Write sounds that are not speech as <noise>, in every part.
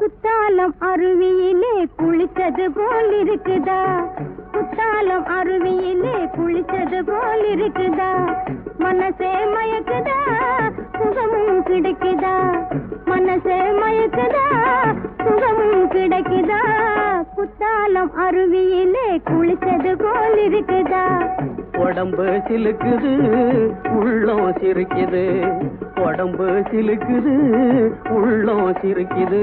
குத்தாலம் அருவியிலே குளித்தது போல் இருக்குதா குத்தாலம் அருவியிலே குளித்தது போல் இருக்குதா மனசே மயக்குதா? சுகமும் கிடைக்குதா? மனசே மயக்குதா? சுகமும் கிடைக்குதா? குத்தாலம் அருவியிலே குளித்தது போல் இருக்குதா உடம்பு சிலுக்குது உள்ளம் சிரிக்குது. உடம்பு சிலுக்குது உள்ளம் சிரிக்குது.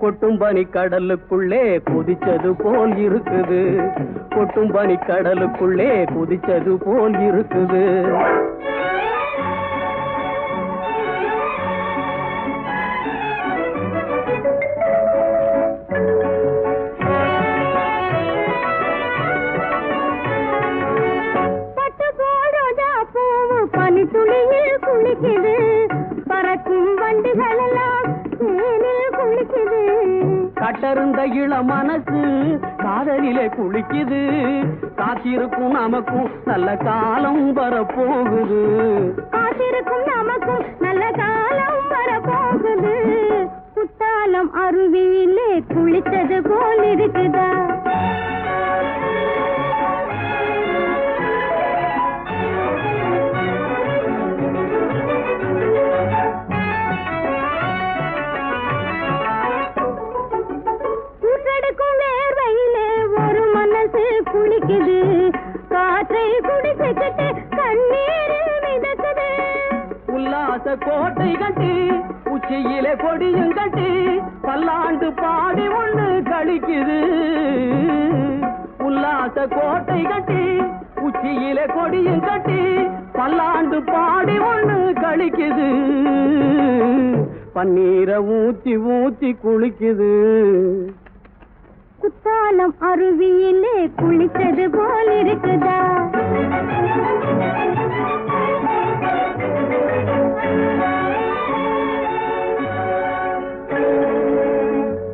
கொட்டும் பனி கடலுக்குள்ளே குதிச்சது போல் இருக்குது. கொட்டும் பனி கடலுக்குள்ளே குதிச்சது போல் இருக்குது. கட்டருந்த இள மனசு காதலிலே குளிக்குது. காத்திருக்கும் நமக்கும் நல்ல காலம் வரப்போகுது. காத்திருக்கும் நமக்கும் நல்ல காலம் வரப்போகுது. குத்தாலம் அருவியிலே குளித்தது போல் இருக்குதா? குளிக்குது பன்னீரை ஊத்தி ஊத்தி குளிக்குது. குத்தாலம் அருவியிலே குளித்தது போல் இருக்குதா?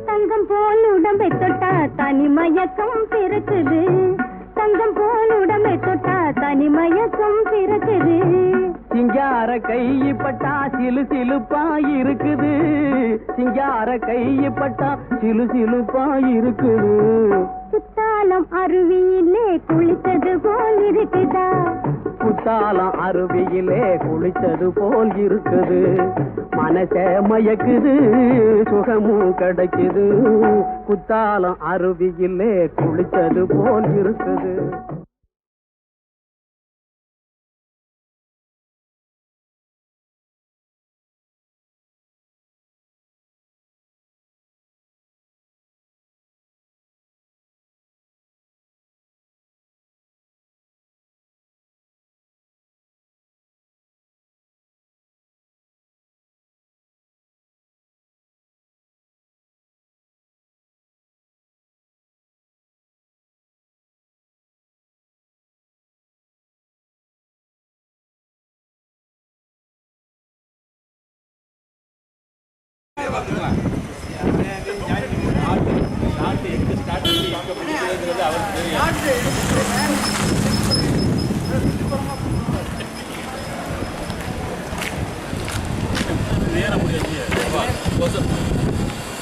தங்கம் போல் உடம்பை தொட்டா தனிமயக்கம் பிறக்குது. தங்கம் போல் உடம்பை தொட்டா தனிமயக்கம் பிறக்குது. சிங்கார கைப்பட்டா சிலு சிலுப்பா இருக்குது. சிங்கார கைப்பட்டா சிலு சிலுப்பா இருக்குது. குத்தாலம் அருவியிலே குளித்தது போல் இருக்குதா? குத்தாலம் அருவியிலே குளிச்சது போல் இருக்குது. மனச மயக்குது சுகமும் கிடைக்குது. குத்தாலம் அருவியிலே குளிச்சது போல் இருக்குது.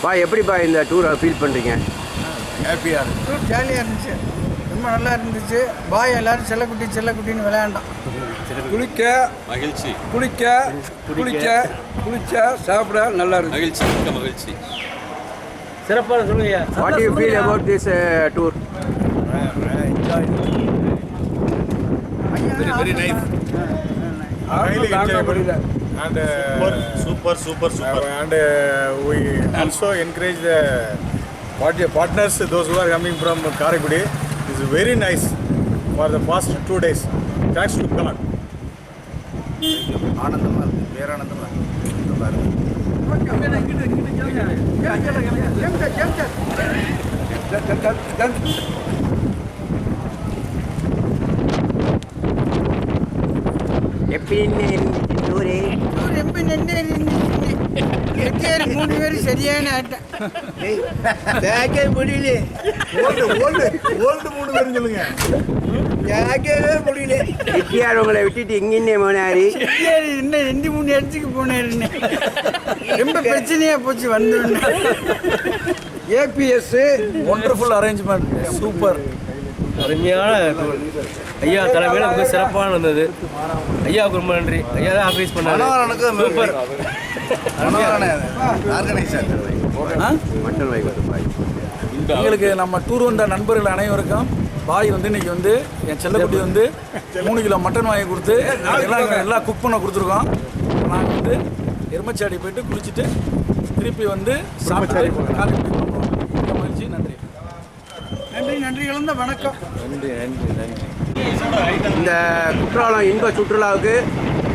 பா எப்படிப்பா இந்த டூரை ஃபீல் பண்ணுறீங்க ஹாப்பியாக இருக்கு. ஜாலியாக இருந்துச்சு. ரொம்ப நல்லா இருந்துச்சு. பாய் எல்லாரும் செல்லக்குட்டி செல்லக்குட்டின்னு விளையாண்டான். குளிக்க மகிழ்ச்சி குளிக்க குளிக்க குளிச்ச சாப்பிட நல்லா இருக்கு மகிழ்ச்சி மிக்க மகிழ்ச்சி சிறப்பாக சொல்லுங்க what you feel about this tour very very nice highly enjoyable. and super super super and uh, we also encourage the part- partners those who are coming from Karaikudi is very nice for the past two days thanks to God ஆனந்தமாக இருக்கு பேரானந்தமாக இருக்கு. நல்லா இருக்கு எப்படி tour ரொம்ப நன்றி வாத்தியார் மூணு பேரும் சரியான ஆட்டம். முடியல ஓல்டு ஓல்டு ஓல்டு மூணு பேரும் சொல்லுங்க. கேட்கவே முடியல விட்டியார் உங்களை விட்டுட்டு இங்கே போனாரு? இன்னும் ரெண்டு மூணு இடத்துக்கு போனாருன்னு. ரொம்ப பிரச்சனையா போச்சு வந்துடும் ஏபிஎஸ் ஒண்டர்ஃபுல் அரேஞ்ச்மெண்ட் சூப்பர் அருமையான. ஐயா தலைமையில் மிக சிறப்பான இருந்தது ஐயாவுக்கு ரொம்ப நன்றி. ஐயா தான் ஆர்கனைஸ் பண்ணாரு. சூப்பர் எங்களுக்கு நம்ம டூர் வந்த நண்பர்கள் அனைவருக்கும் பாய் வந்து இன்னைக்கு வந்து என் செல்லக்குட்டி வந்து மூணு கிலோ மட்டன் வாங்கி கொடுத்து எல்லாம் எல்லாம் குக் பண்ண கொடுத்துருக்கோம். நாங்கள் வந்து எருமச்சாடி போயிட்டு குளிச்சுட்டு திருப்பி வந்து சாப்பிட்டு மிக்க மகிழ்ச்சி நன்றி. நன்றி நன்றி கலந்த வணக்கம். இந்த குற்றாலம் இன்ப சுற்றுலாவுக்கு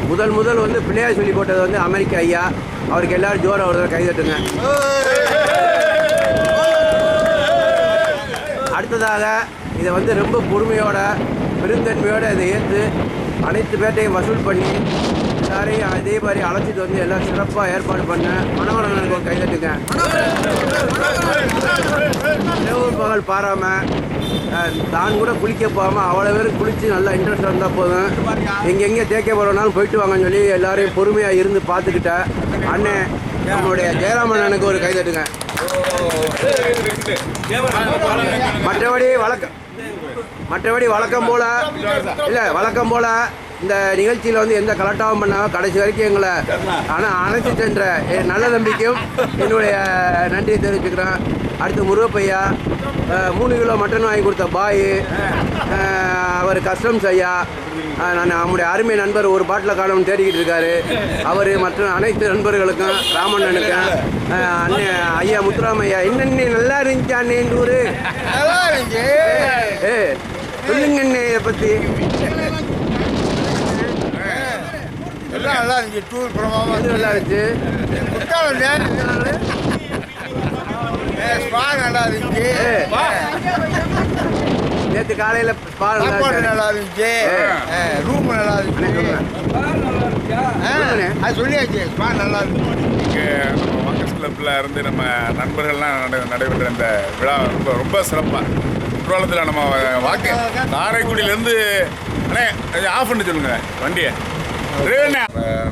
முதல் முதல் வந்து பிள்ளையார் சொல்லி போட்டது வந்து அமெரிக்க ஐயா. அவருக்கு எல்லாரும் ஜோர் அவர் தடவை கைதட்டுங்க அடுத்ததாக இதை வந்து ரொம்ப பொறுமையோட பெருந்தன்மையோட இதை ஏற்று அனைத்து பேட்டையும் வசூல் பண்ணி எல்லாரையும் அதே மாதிரி அழைச்சிட்டு வந்து எல்லாம் சிறப்பாக ஏற்பாடு பண்ண மனவரனுக்கு ஒரு கைதட்டுங்க. இரவு பகல் பாராம தான் கூட குளிக்க போகாமல் அவ்வளோ பேரும் குளித்து நல்லா இன்ட்ரெஸ்ட் வந்தால் போதும். எங்கெங்கே தேக்க போகிறோம்னாலும் போயிட்டு வாங்கன்னு சொல்லி எல்லாரையும் பொறுமையாக இருந்து பார்த்துக்கிட்டேன் அண்ணன் நம்மளுடைய ஜெயராமன் அண்ணனுக்கு ஒரு கைதட்டுங்க. மற்றபடி வழக்கம். மற்றபடி வழக்கம் போல இல்லை வழக்கம் போல இந்த நிகழ்ச்சியில் வந்து எந்த கலட்டாவும் பண்ணாமல் கடைசி வரைக்கும் எங்களை ஆனால் அணைச்சி சென்ற என் நல்ல நம்பிக்கையும் என்னுடைய நன்றியை தெரிவிச்சுக்கிறேன். அடுத்து முருகப்பையா மூணு கிலோ மட்டன் வாங்கி கொடுத்த பாய் அவர் கஸ்டம்ஸ் ஐயா நான் நம்முடைய அருமை நண்பர் ஒரு பாட்டில் காணும்னு தேடிக்கிட்டு இருக்காரு. அவர் மற்ற அனைத்து நண்பர்களுக்கும் ராமண்ணனுக்கும் அண்ணன் ஐயா முத்துராமையா இன்னும் நல்லா இருந்துச்சா அண்ணன் ஊரு? நல்லா இருந்துச்சு. ஏ சொல்லுங்க அண்ணே இதை பற்றி எல்லாம் நல்லா இருந்துச்சு டூர் பிரமாதம் அது நல்லா இருந்துச்சு குற்றாலம் ஸ்பா நல்லா இருந்துச்சு. நேற்று காலையில் பால் நல்லா சாப்பாடு இருந்துச்சு. நல்லா இருந்துச்சு. ஏ. ரூம் நல்லா இருந்துச்சு. அது சொல்லியாச்சு. ஸ்பா நல்லா இருந்துச்சு வாக்கர்ஸ் கிளப்பில் இருந்து நம்ம நண்பர்கள்லாம் நட நடைபெற்ற இந்த விழா ரொம்ப ரொம்ப சிறப்பாக குற்றாலத்தில் நம்ம வாக்கு காரைக்குடியிலேருந்து அண்ணே ஆஃப் பண்ணி சொல்லுங்க வண்டியை.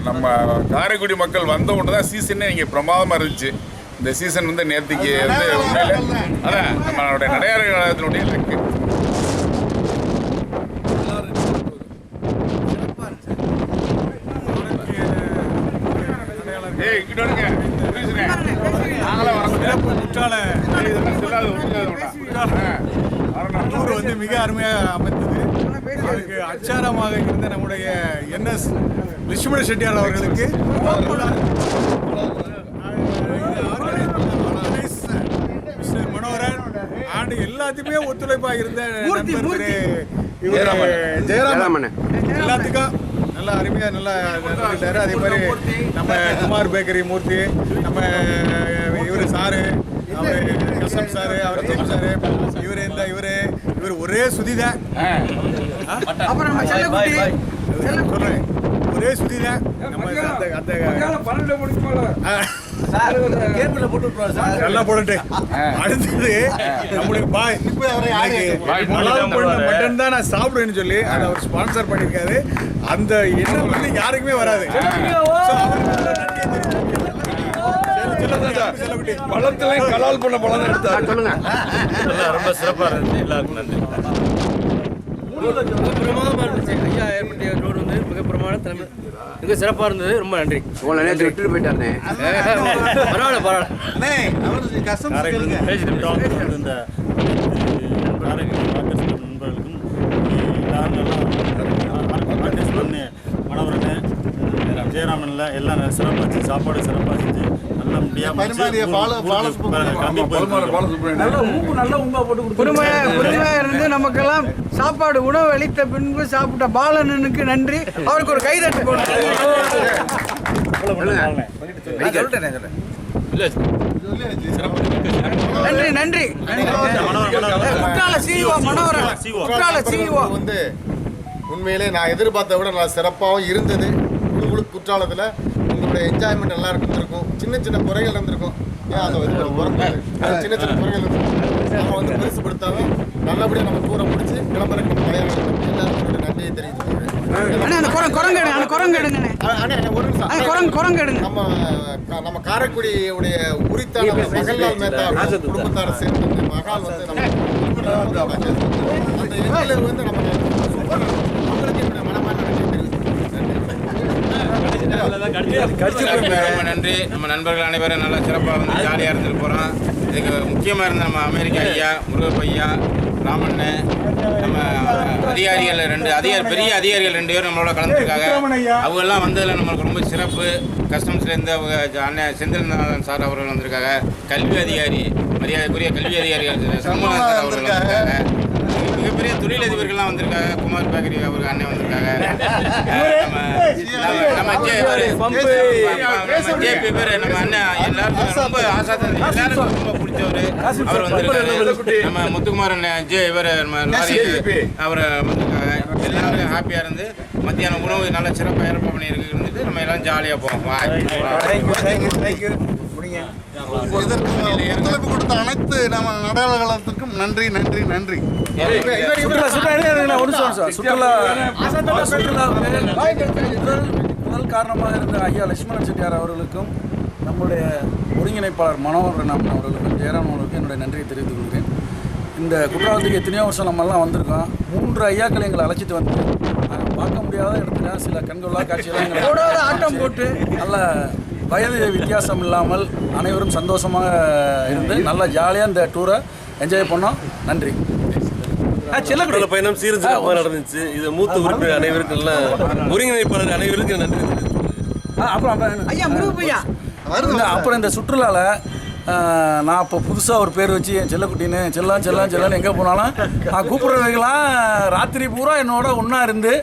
நம்ம காரைக்குடி மக்கள் வந்த உடனே தான் சீசனே இங்கே பிரமாதமாக இருந்துச்சு. இந்த சீசன் வந்து நேற்றுக்கு வந்து உண்மையிலே அதான் நம்மளுடைய நடையாள காலத்தினுடைய லக்கு ஏய் இங்கிட்ட வருங்க. நாங்களாம் வரோம் குற்றால சொல்லாது ஒன்றும் டூர் வந்து மிக அருமையாக அமைந்தது. அதுக்கு அச்சாரமாக இருந்த நம்முடைய என்எஸ் லட்சுமண செட்டியார் அவர்களுக்கு. மிஸ்டர் மனோகரன் ஆண்டு எல்லாத்தையுமே ஒத்துழைப்பா இருந்த ஜெயராமன். எல்லாத்துக்கும் நல்லா அருமையா நல்லா நடந்துக்கிட்டாரு அதே மாதிரி நம்ம குமார் பேக்கரி மூர்த்தி நம்ம இவர் சாரு அவர் கசம் சாரு அவர் ஜெயம் சாரு இவர் இந்த இவரு இவர் ஒரே சுதிதான் அப்புறம் நம்ம செல்லக்குட்டி சொல்றேன். ஒரே சுதிதான் நம்ம அந்த அந்த பன்னெண்டு போல நல்லா போட்டுட்டு. அடுத்தது நம்மளுக்கு பாய். மட்டன் தான் நான் சாப்பிடுவேன்னு சொல்லி அதை அவர் ஸ்பான்சர் பண்ணியிருக்காரு. அந்த எண்ணம் வந்து யாருக்குமே வராது. கலால் பண்ண பழம் எடுத்தாரு சொல்லுங்க ரொம்ப சிறப்பாக இருந்துச்சு எல்லாருக்கும் நன்றி மிக பிரமாதமாக இருந்துச்சு ஐயா ஏற்பட்ட ரோடு வந்து மிக பிரமாத தலைமை மிக சிறப்பாக இருந்தது ரொம்ப நன்றி உங்களை நேற்று விட்டுட்டு போயிட்டாருண்ணே பரவாயில்ல பரவாயில்ல இந்த நண்பர்களுக்கும் எல்லாரும் மனோரனு ஜெயராமன்ல எல்லாம் சிறப்பாச்சு சாப்பாடு பொறுமையா பொறுமையா இருந்து நமக்கெல்லாம் சாப்பாடு உணவு அளித்த பின்பு சாப்பிட்ட பாலனனுக்கு நன்றி. அவருக்கு ஒரு கைதட்டு போடுங்க நன்றி நன்றி. குற்றால சிஓ மனோகரன் குற்றால சிஓ வந்து உண்மையிலே நான் எதிர்பார்த்த விட நல்லா சிறப்பாகவும் இருந்தது. உங்களுக்கு குற்றாலத்தில் உங்களுடைய என்ஜாய்மெண்ட் நல்லா இருந்திருக்கும் சின்ன சின்ன குறைகள் இருந்திருக்கும் ஏன் அது அது சின்ன சின்ன குறைகள் இருக்கும் நம்ம வந்து பெருசுப்படுத்தாம நல்லபடியாக நம்ம டூரை முடிச்சு கிளம்புறதுக்கு நம்ம தயாராக எல்லாருக்கும் நன்றியை எடுங்க நம்ம க- நம்ம காரைக்குடியுடைய உரித்தான நம்ம மகள்லால் மேத்தா குடும்பத்தார் சேர்ந்து மகால் வந்து நம்ம அந்த வந்து நம்ம அவங்களுக்கு என்னுடைய மனமான நன்றியை தெரிவித்துக்கிறேன் ரொம்ப நன்றி. நம்ம நண்பர்கள் அனைவரும் நல்லா சிறப்பாக வந்து ஜாலியாக இருந்துட்டு போகிறோம் இதுக்கு முக்கியமாக இருந்த நம்ம அமெரிக்கா ஐயா முருகப் ஐயா ராமண்ணு நம்ம அதிகாரிகள் ரெண்டு அதிகாரி பெரிய அதிகாரிகள் ரெண்டு பேரும் நம்மளோட கலந்துருக்காங்க. அவங்க எல்லாம் வந்ததில் நம்மளுக்கு ரொம்ப சிறப்பு. கஸ்டம்ஸ்லேருந்து அவங்க ஜ- அண்ணன் செந்தில்நாதன் சார் அவர்கள் வந்திருக்காங்க. கல்வி அதிகாரி மரியாதைக்குரிய கல்வி அதிகாரிகள் சண்முகநாதன் சார் அவர்கள் வந்திருக்காங்க. மிகப்பெரிய தொழிலதிபர்கள்லாம் வந்திருக்காங்க. குமார் பேக்கரி அவர்கள் <laughs> அண்ணன் வந்திருக்காங்க. நம்ம ஜேபி பேர். நம்ம அண்ணன். எல்லாருக்கும் ரொம்ப ஆசாத்த எல்லாருக்கும் ரொம்ப பிடிச்சவர். அவர் வந்திருக்காரு. நம்ம முத்துக்குமார் அண்ணன் ஜே இவர் நம்ம அவர் வந்திருக்காங்க. எல்லாரும் ஹாப்பியாக இருந்து மத்தியானம் உணவு நல்ல சிறப்பாக ஏற்பாடு பண்ணியிருக்கு. இருந்துட்டு நம்ம எல்லாம் ஜாலியாக போவோம். இதற்கு ஒத்துழைப்பு கொடுத்த அனைத்து நம்ம நாடாளுமன்றத்துக்கும் நன்றி நன்றி நன்றி. முதல் காரணமாக இருந்த ஐயா லட்சுமணன் செட்டியார் அவர்களுக்கும் நம்முடைய ஒருங்கிணைப்பாளர் மனோகரன் அம்மன் அவர்களுக்கும் ஜெயராம் அவர்களுக்கும் என்னுடைய நன்றியை தெரிவித்துக் கொள்கிறேன். இந்த குற்றாலத்துக்கு எத்தனையோ வருஷம் நம்மெல்லாம் வந்திருக்கோம். மூன்று ஐயாக்கள் எங்களை அழைச்சிட்டு வந்து பார்க்க முடியாத இடத்துல சில கண்கொள்ளா காட்சியெல்லாம் ஆட்டம் போட்டு. நல்ல வயது வித்தியாசம் இல்லாமல் அனைவரும் சந்தோஷமாக இருந்து நல்லா ஜாலியாக இந்த டூரை என்ஜாய் பண்ணோம். நன்றி. செல்லக்குடல பயணம் சீரும் சிறப்பாக நடந்துச்சு. இது மூத்த உறுப்பினர் அனைவருக்கும் எல்லாம் ஒருங்கிணைப்பாளர் அனைவருக்கும் நன்றி அப்புறம் அப்புறம் ஐயா முருகப்பையா இந்த அப்புறம் இந்த சுற்றுலாவில் நான் இப்போ புதுசாக ஒரு பேர் வச்சு என் செல்லக்குட்டின்னு செல்லாம் செல்லாம் செல்லான்னு எங்கே போனாலும் நான் கூப்பிட்றவங்களாம் ராத்திரி பூரா என்னோட ஒன்றா இருந்து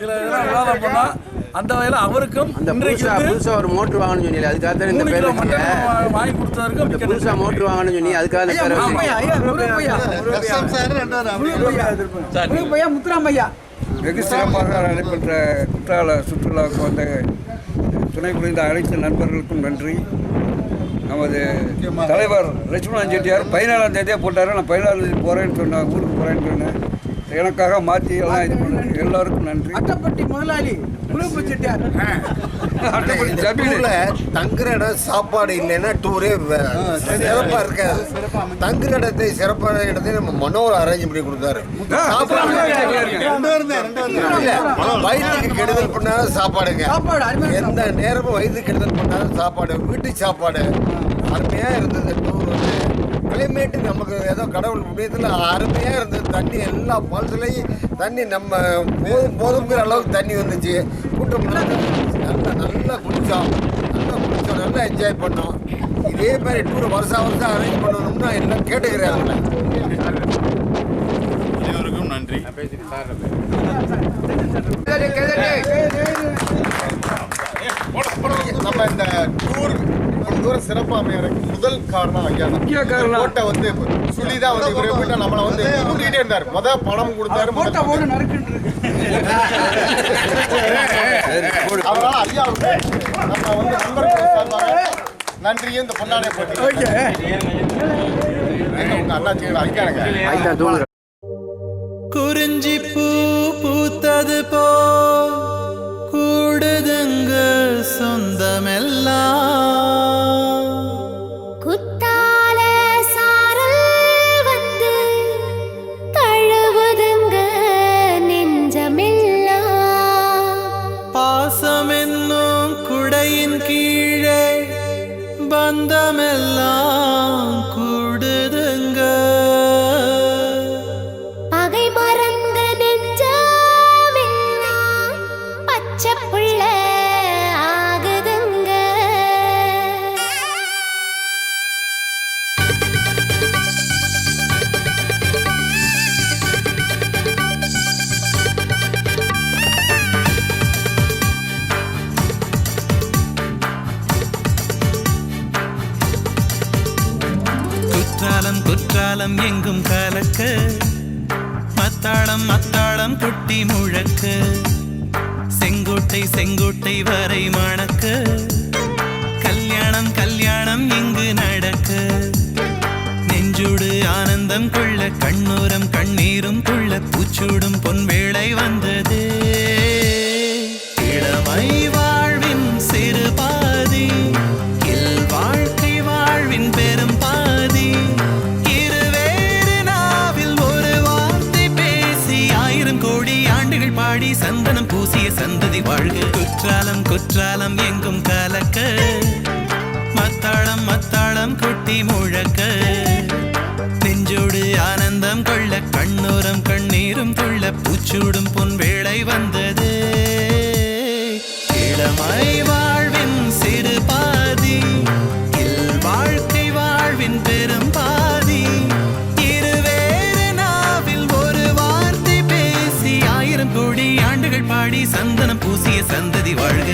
சில இதெல்லாம் விவாதம் பண்ணோம். அந்த வகையில் அவருக்கும் அந்த இன்றைக்கு புதுசா புதுசா ஒரு மோட்டர் வாங்கணும்னு சொன்னீங்க அதுக்காக தான் இந்த பேர் வச்சீங்க வாங்கி மிக்க புதுசா. மோட்டர் வாங்கணும்னு சொன்னீங்க அதுக்காக இந்த ஐயா பேர் வச்சீங்க ஐயா முருகப்பையா முருகப்பையா முருகப்பையா முத்துராம் ஐயா வெகு சிறப்பாக நடைபெற்ற குற்றால சுற்றுலாவுக்கு வந்த துணை புரிந்த அனைத்து நண்பர்களுக்கும் நன்றி. நமது தலைவர் லட்சுமணன் செட்டியார் பதினாலாம் தேதியாக போட்டார். நான் பதினாலாம் தேதி போகிறேன்னு சொன்னேன் ஊருக்கு போகிறேன்னு சொன்னேன். எனக்காக மாற்றி எல்லாம் இது பண்ணது எல்லாருக்கும் நன்றி. அட்டப்பட்டி முதலாளி. செட்டியார் டூர்ல தங்குற இடம் சாப்பாடு இல்லைன்னா டூரே சிறப்பா இருக்காது. தங்குற இடத்தை சிறப்பான இடத்தை நம்ம மனோர் அரேஞ்ச் பண்ணி கொடுத்தாரு. வயிற்றுக்கு கெடுதல் பண்ணாத சாப்பாடுங்க. எந்த நேரமும் வயிற்றுக்கு கெடுதல் பண்ணாத சாப்பாடு வீட்டு சாப்பாடு. அருமையா இருந்தது டூர் வந்து. கிளைமேட்டு நமக்கு ஏதோ கடவுள் புண்ணியத்தில் அருமையாக இருந்தது. தண்ணி எல்லா ஃபால்ஸ்லையும் தண்ணி நம்ம போதும் போதுங்கிற அளவுக்கு தண்ணி வந்துச்சு. கூட்டம். நல்லா நல்லா குளிச்சோம். நல்லா குளிச்சோம். நல்லா என்ஜாய் பண்ணோம். இதே மாதிரி டூர் வருஷம் வருஷம் அரேஞ்ச் பண்ணணும்னா எல்லாம் கேட்டுக்கிறேன் அவங்கள அனைவருக்கும் நன்றி நம்ம இந்த டூர் தூரம் சிறப்பாக அமையறதுக்கு முதல் காரணம் ஐயா. முக்கிய காரணம். கோட்டை வந்து சுழி தான் வந்து இவரே போயிட்டு நம்மளை வந்து கூட்டிகிட்டே இருந்தார். முத பணம் கொடுத்தாரு முத போட்டா போடு நறுக்குன்னு அதனால ஐயாவுக்கு நம்ம வந்து நண்பர்கள் சார்பாக நன்றியும் இந்த பொன்னாடை போட்டி உங்க அண்ணாச்சி ஐயா குறிஞ்சி பூ பூத்தது போ கண்ணூரம் கண்ணீரும் துள்ள பூச்சூடும் பொன்வேளை வந்தது. இளமை வாழ்வின் சிறு பாதி இல் வாழ்க்கை வாழ்வின் பெரும் பாதி. இருவேறு நாவில் ஒரு வார்த்தை பேசி ஆயிரம் கோடி ஆண்டுகள் பாடி சந்தனம் பூசிய சந்ததி வாழ்க. குற்றாலம் குற்றாலம் எங்கும் கலக்க மத்தாளம் மத்தாளம் கொட்டி முழக்க. நெஞ்சோடு ஆனந்தம் கொள்ள கண்ணோரம் கண்ணீரும் கொள்ள பூச்சூடும் பொன் வேளை வந்தது. இளமை வாழ்வின் சிறு பாதி வாழ்க்கை வாழ்வின் பெரும் பாதி. இருவேறு நாவில் ஒரு வார்த்தை பேசி ஆயிரம் கோடி ஆண்டுகள் பாடி சந்தனம் பூசிய சந்ததி வாழ்க.